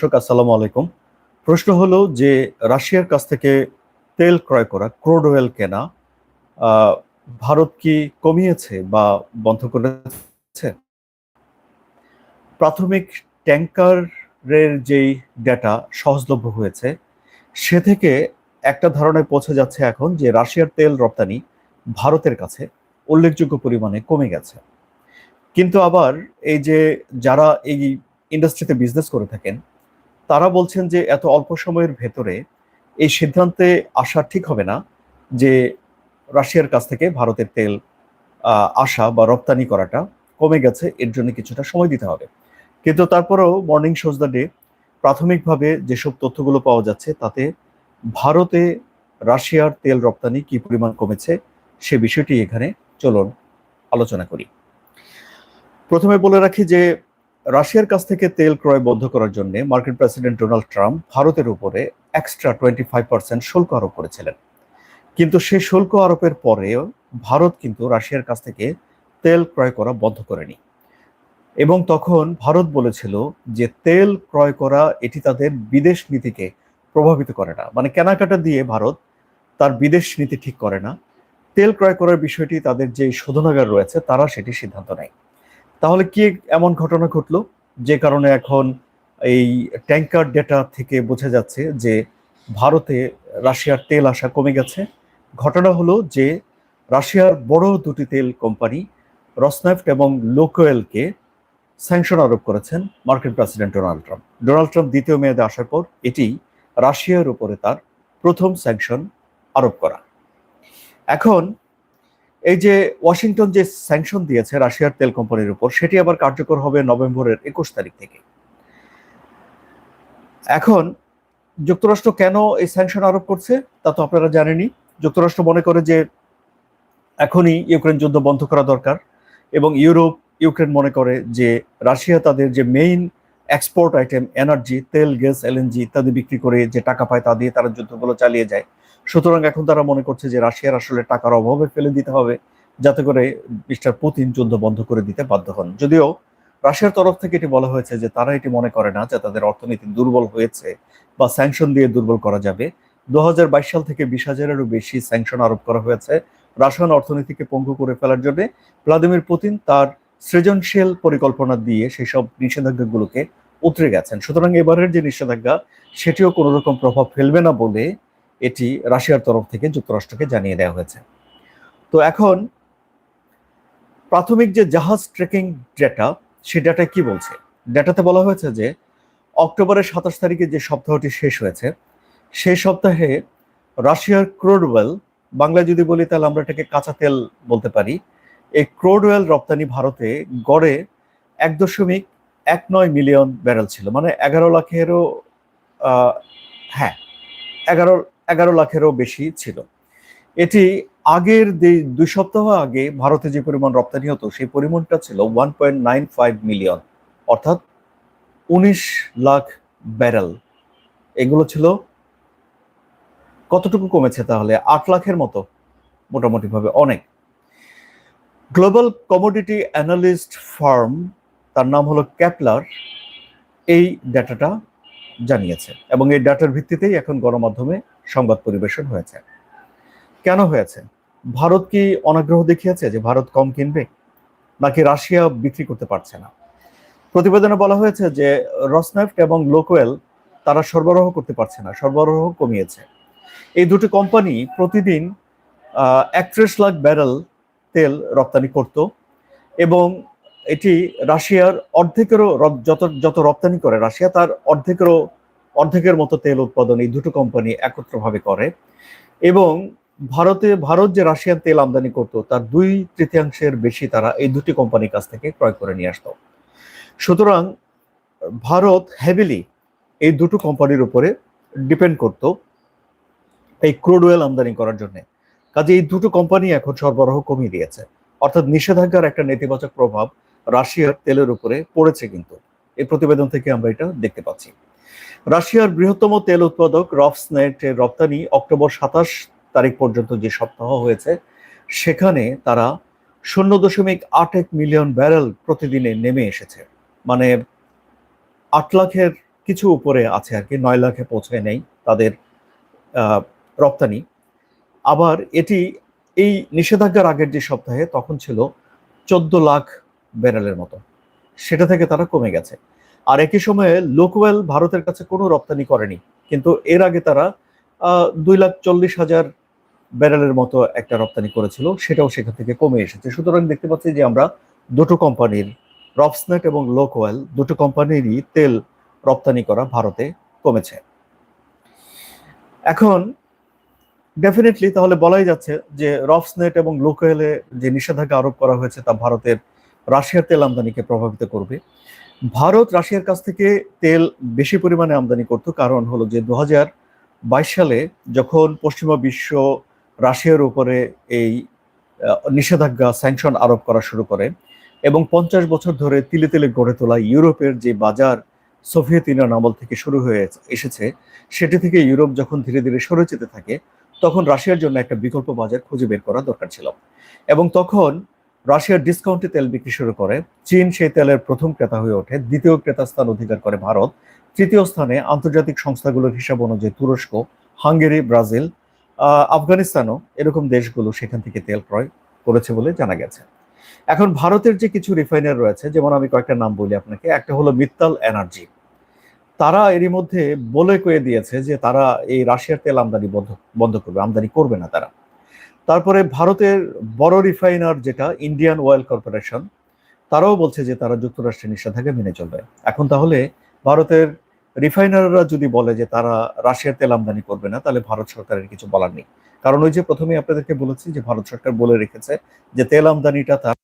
দর্শক, আসসালামু আলাইকুম। প্রশ্ন হলো যে, রাশিয়ার কাছ থেকে তেল ক্রয় করা ক্রুড অয়েল কেনা ভারত কি কমিয়েছে বা বন্ধ করেছে? প্রাথমিক ট্যাঙ্কারের যেই ডেটা সহজলভ্য হয়েছে, সে থেকে একটা ধারণায় পৌঁছে যাচ্ছে এখন যে, রাশিয়ার তেল রপ্তানি ভারতের কাছে উল্লেখযোগ্য পরিমাণে কমে গেছে। কিন্তু আবার এই যে, যারা এই ইন্ডাস্ট্রিতে বিজনেস করে থাকেন তারা বলছেন যে এত অল্প সময়ের ভেতরে এই সিদ্ধান্তে আসা ঠিক হবে না, যে রাশিয়ার কাছ থেকে ভারতের তেল আসা বা রপ্তানি করাটা কমে গেছে, এর জন্য কিছুটা সময় দিতে হবে। কিন্তু তারপরেও মর্নিং শোজ দ্য ডে প্রাথমিকভাবে যেসব তথ্যগুলো পাওয়া যাচ্ছে তাতে ভারতে রাশিয়ার তেল রপ্তানি কি পরিমাণ কমেছে সে বিষয়টি এখানে চলুন আলোচনা করি। প্রথমে বলে রাখি যে রাশিয়ার কাছ থেকে তেল ক্রয় বন্ধ করার জন্য মার্কিন প্রেসিডেন্ট ডোনাল্ড ট্রাম্প ভারতের উপরে এক্সট্রা টোয়েন্টি ফাইভ পার্সেন্ট শুল্ক আরোপ করেছিলেন। কিন্তু সেই শুল্ক আরোপের পরেও ভারত কিন্তু রাশিয়ার কাছ থেকে তেল ক্রয় করা বন্ধ করেনি। এবং তখন ভারত বলেছিল যে তেল ক্রয় করা এটি তাদের বিদেশ নীতিকে প্রভাবিত করে না। মানে কেনাকাটা দিয়ে ভারত তার বিদেশ নীতি ঠিক করে না। তেল ক্রয় করার বিষয়টি তাদের যে শোধনাগার রয়েছে, তারা সেটি সিদ্ধান্ত নেয়। তাহলে কি এমন ঘটনা ঘটলো? যে কারণে এখন এই ট্যাঙ্কার ডেটা থেকে বোঝা যাচ্ছে যে ভারতে রাশিয়ার তেল আসা কমে গেছে। ঘটনা হলো যে রাশিয়ার বড় দুটি তেল কোম্পানি রসনেফট এবং লোকোয়েলকে স্যাংশন আরোপ করেছেন মার্কিন president Donald Trump. Donald Trump দ্বিতীয় মেয়াদে আসার পর এটি রাশিয়ার উপরে তার প্রথম স্যাংশন আরোপ করা। এখন এই যে ওয়াশিংটন যে স্যাংশন দিয়েছে রাশিয়ার তেল কোম্পানির উপর, সেটি আবার কার্যকর হবে নভেম্বরের একুশ তারিখ থেকে। এখন যুক্তরাষ্ট্র কেন এই স্যাংশন আরোপ করছে, তা তো আপনারা জানেনই। যুক্তরাষ্ট্র মনে করে যে এখনই ইউক্রেন যুদ্ধ বন্ধ করা দরকার এবং ইউরোপ, ইউক্রেন মনে করে যে রাশিয়া তাদের যে মেইন এক্সপোর্ট আইটেম এনার্জি তেল গ্যাস এলএনজি ইত্যাদি বিক্রি করে যে টাকা পায় তা দিয়ে তারা যুদ্ধগুলো চালিয়ে যায়। সুতরাং এখন তারা মনে করছে যে রাশিয়ার আসলে টাকার অভাবে ফেলে দিতে হবে, যাতে করে মিস্টার পুতিন যুদ্ধ বন্ধ করে দিতে বাধ্য হন। যদিও রাশিয়ার তরফ থেকে এটি বলা হয়েছে যে তারা এটি মনে করে না যে তাদের অর্থনীতি দুর্বল হয়েছে বা স্যাংশন দিয়ে দুর্বল করা যাবে। দু হাজার বাইশ সাল থেকে বিশ হাজারেরও বেশি স্যাংশন আরোপ করা হয়েছে রাশিয়ান অর্থনীতিকে পঙ্গু করে ফেলার জন্য। ভ্লাদিমির পুতিন তার সৃজনশীল পরিকল্পনা দিয়ে সেসব নিষেধাজ্ঞাগুলোকে উতরে গেছেন। সুতরাং এবারের যে নিষেধাজ্ঞা, সেটিও কোনো রকম প্রভাব ফেলবে না বলে এটি রাশিয়ার তরফ থেকে যুক্তরাষ্ট্রকে জানিয়ে দেওয়া হয়েছে। তো এখন প্রাথমিক যে জাহাজ ট্রেকিং ডেটা, সে ডেটা কি বলছে? ডেটাতে বলা হয়েছে যে অক্টোবরের সাতাশ তারিখে যে সপ্তাহটি শেষ হয়েছে, সেই সপ্তাহে রাশিয়ার ক্রুড ওয়েল বাংলায় যদি বলি তাহলে আমরা এটাকে কাঁচা তেল বলতে পারি, এই ক্রুড ওয়েল রপ্তানি ভারতে গড়ে এক দশমিক এক নয় মিলিয়ন ব্যারেল ছিল। মানে এগারো লাখেরও হ্যাঁ এগারো এগারো লাখেরও বেশি ছিল। এটি আগের দুই সপ্তাহ আগে ভারতে যে পরিমাণ রপ্তানি হতো, সেই পরিমাণটা ছিল one point nine five million অর্থাৎ উনিশ লাখ ব্যারেল। এগুলো ছিল কতটুকু কমেছে তাহলে? আট লাখের মতো মোটামুটি ভাবে অনেক। গ্লোবাল কমোডিটি অ্যানালিস্ট ফার্ম তার নাম হলো ক্যাপলার এই ডাটাটা জানিয়েছে এবং এই ডাটার ভিত্তিতেই এখন গণমাধ্যমে সংবাদ পরিবেশন হয়েছে। কেন হয়েছে? ভারত কি অনাগ্রহ দেখিয়েছে যে ভারত কম কিনবে? নাকি রাশিয়া বিক্রি করতে পারছে না? প্রতিবেদনে বলা হয়েছে যে রসনেফট এবং লোকোয়েল তারা সরবরাহ করতে পারছে না, সরবরাহ কমিয়েছে। এই দুটি কোম্পানি প্রতিদিন একত্রিশ লাখ ব্যারেল তেল রপ্তানি করত এবং এটি রাশিয়ার অর্ধেকেরও যত যত রপ্তানি করে, রাশিয়া তার অর্ধেকেরও অর্ধেকের মতো তেল উৎপাদন এই দুটো কোম্পানি একত্রভাবে করে। এবং ভারতে, ভারত যে রাশিয়ান তেল আমদানি করত, তার দুই তৃতীয়াংশের বেশি তারা এই দুটি কোম্পানির কাছ থেকে ক্রয় করে নিয়ে আসতো। সুতরাং ভারত হেভিলি এই দুটো কোম্পানির উপরে ডিপেন্ড করত এই ক্রুড অয়েল আমদানি করার জন্য। কাজে এই দুটো কোম্পানি এখন সরবরাহ কমিয়ে দিয়েছে। অর্থাৎ নিষেধাজ্ঞার একটা নেতিবাচক প্রভাব রাশিয়ার তেলের উপরে পড়েছে কিন্তু। এই প্রতিবেদন থেকে আমরা এটা দেখতে পাচ্ছি। রাশিয়ার বৃহত্তম তেল উৎপাদক রফসনেট রপ্তানি অক্টোবর সাতাশ তারিখ পর্যন্ত যে সপ্তাহ হয়েছে, সেখানে তারা শূন্য দশমিক আট এক মিলিয়ন ব্যারেল প্রতিদিনে নেমে এসেছে। মানে আট লাখের কিছু উপরে আছে আর কি, নয় লাখে পৌঁছায় নেই তাদের রপ্তানি। আবার এটি এই নিষেধাজ্ঞার আগের যে সপ্তাহে তখন ছিল চোদ্দ লাখ ব্যারেলের মতো। সেটা থেকে তারা কমে গেছে। আর একই সময়ে লোকওয়েল ভারতের কাছে কোনো রপ্তানি করেনি। কিন্তু এর আগে তারা দুই লাখ চল্লিশ হাজার ব্যারেলের মতো একটা রপ্তানি করেছিল, সেটাও সেখান থেকে কমে এসেছে। সুতরাং দেখতে পাচ্ছি যে আমরা দুটো কোম্পানির রপসনেট এবং লোকওয়েল, দুটো কোম্পানিরই তেল রপ্তানি করা ভারতে কমেছে। এখন ডেফিনেটলি তাহলে বলাই যাচ্ছে যে রফসনেট এবং লোকওয়েলে যে নিষেধাজ্ঞা আরোপ করা হয়েছে তা ভারতের রাশিয়ার তেল আমদানিকে প্রভাবিত করবে। ভারত রাশিয়ার কাছ থেকে তেল বেশি পরিমাণে আমদানি করত, কারণ হলো যে দু বাইশ সালে যখন পশ্চিমা বিশ্ব রাশিয়ার উপরে এই নিষেধাজ্ঞা স্যাংশন আরোপ করা শুরু করে এবং পঞ্চাশ বছর ধরে তিলে তিলে গড়ে তোলা ইউরোপের যে বাজার সোভিয়েত ইউনিয়ন আমল থেকে শুরু হয়ে এসেছে, সেটি থেকে ইউরোপ যখন ধীরে ধীরে সরে যেতে থাকে, তখন রাশিয়ার জন্য একটা বিকল্প বাজার খুঁজে বের করা দরকার ছিল। এবং তখন রাশিয়ার ডিসকাউন্টে তেল বিক্রি শুরু করে, চীন সেই তেলের প্রথম ক্রেতা হয়ে ওঠে, দ্বিতীয় ক্রেতা স্থান অধিকার করে ভারত, তৃতীয় স্থানে আন্তর্জাতিক সংস্থাগুলোর হিসাব অনুযায়ী তুরস্ক, হাঙ্গেরি, ব্রাজিল আফগানিস্তানও এরকম দেশগুলো সেখান থেকে তেল ক্রয় করেছে বলে জানা গেছে। এখন ভারতের যে কিছু রিফাইনার রয়েছে, যেমন আমি কয়েকটা নাম বলি আপনাকে, একটা হলো মিত্তাল এনার্জি। তারা এরই মধ্যে বলে কয়ে দিয়েছে যে তারা এই রাশিয়ার তেল আমদানি বন্ধ বন্ধ করবে, আমদানি করবে না তারা। তারপরে ভারতের বড় রিফাইনার যেটা ইন্ডিয়ান অয়েল কর্পোরেশন তারাও বলছে যে তারা যুক্তরাষ্ট্রের নিষেধাজ্ঞা মেনে চলবে। এখন তাহলে ভারতের রিফাইনাররা যদি বলে যে তারা রাশিয়ার তেল আমদানি করবে না, তাহলে ভারত সরকারের কিছু বলার নেই। কারণ ওই যে প্রথমে আপনাদেরকে বলেছি যে ভারত সরকার বলে রেখেছে যে তেল আমদানিটা তার